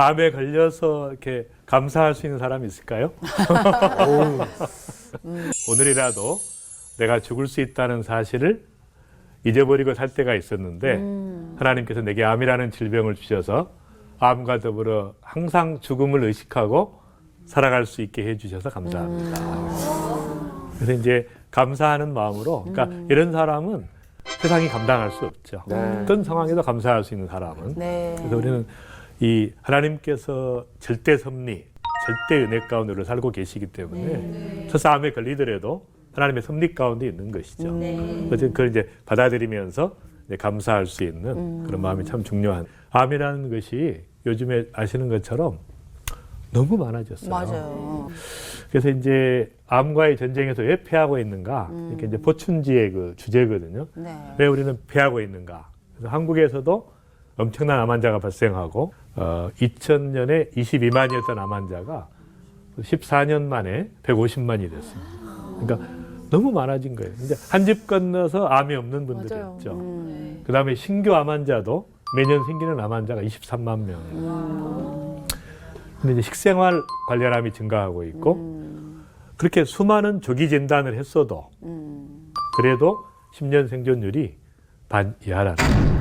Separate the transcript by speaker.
Speaker 1: 암에 걸려서 이렇게 감사할 수 있는 사람이 있을까요? 오늘이라도 내가 죽을 수 있다는 사실을 잊어버리고 살 때가 있었는데 하나님께서 내게 암이라는 질병을 주셔서 암과 더불어 항상 죽음을 의식하고 살아갈 수 있게 해주셔서 감사합니다. 그래서 이제 감사하는 마음으로, 그러니까 이런 사람은 세상이 감당할 수 없죠.
Speaker 2: 네.
Speaker 1: 어떤 상황에도 감사할 수 있는 사람은.
Speaker 3: 네.
Speaker 1: 그래서 우리는 이 하나님께서 절대 섭리, 절대 은혜 가운데 우리를 살고 계시기 때문에 저 싸움에 걸리더라도 하나님의 섭리 가운데 있는 것이죠. 그래서 그걸 이제 받아들이면서 이제 감사할 수 있는 그런 마음이 참 중요한. 암이라는 것이 요즘에 아시는 것처럼 너무 많아졌어요.
Speaker 3: 맞아요.
Speaker 1: 그래서 이제 암과의 전쟁에서 왜 패하고 있는가? 이게 이제 포춘지의 그 주제거든요.
Speaker 3: 네.
Speaker 1: 왜 우리는 패하고 있는가? 그래서 한국에서도 엄청난 암 환자가 발생하고 어, 2000년에 22만이었던 암 환자가 14년 만에 150만이 됐습니다. 그러니까 너무 많아진 거예요. 이제 한 집 건너서 암이 없는 분들이
Speaker 3: 맞아요.
Speaker 1: 있죠.
Speaker 3: 음.
Speaker 1: 그 다음에 신규 암 환자도 매년 생기는 암 환자가 23만 명이에요. 근데 이제 식생활 관련암이 증가하고 있고 그렇게 수많은 조기 진단을 했어도
Speaker 3: 음.
Speaker 1: 그래도 10년 생존율이 반 이하라는 거예요.